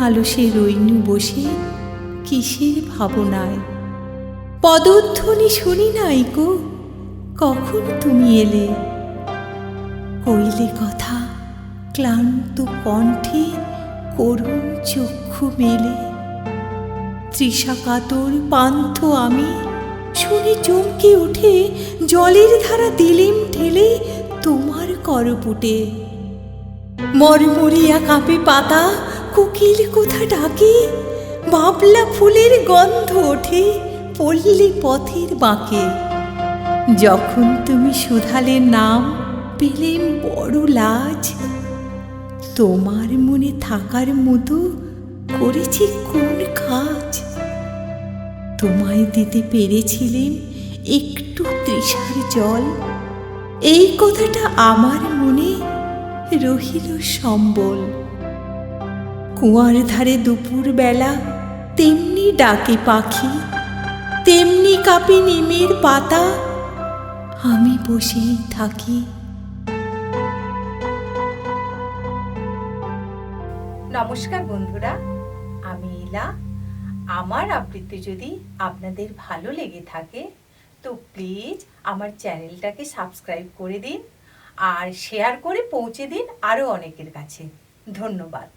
আলসে রইনু বসে কিসের ভাবনায়? পদধ্বনি শুনি নাই গো, কখন তুমি এলে? কইলে কথা, ক্লান্ত কণ্ঠে করুণ চক্ষু মেলে। তৃষা কাতর পান্থ আমি শুনে চমকে উঠে, জলের ধারা দিলিম ঠেলে তোমার করপুটে মরমরিয়া কাঁপে পাতা কোকিল কোথা ডাকে? বাবলা ফুলের গন্ধ ওঠে পল্লী পথের বাঁকে। যখন তুমি শুধালে নাম পেলেন বড় লাজ। তোমার মনে থাকার মতো করেছি কোন কাজ? তোমায় দিতে পেরেছিলেন একটু তৃষার জল। এই কথাটা আমার মনে রহিল সম্বল। কুয়ার ধারে দুপুর বেলা তেমনি ডাকে পাখি, তেমনি কাঁপে নিমের পাতা। আমি বসেই থাকি। নমস্কার বন্ধুরা, আমি ইলা আমার আবৃত্তি যদি আপনাদের ভালো লেগে থাকে, তো প্লিজ আমার চ্যানেলটাকে সাবস্ক্রাইব করে দিন আর শেয়ার করে পৌঁছে দিন আরও অনেকের কাছে। ধন্যবাদ।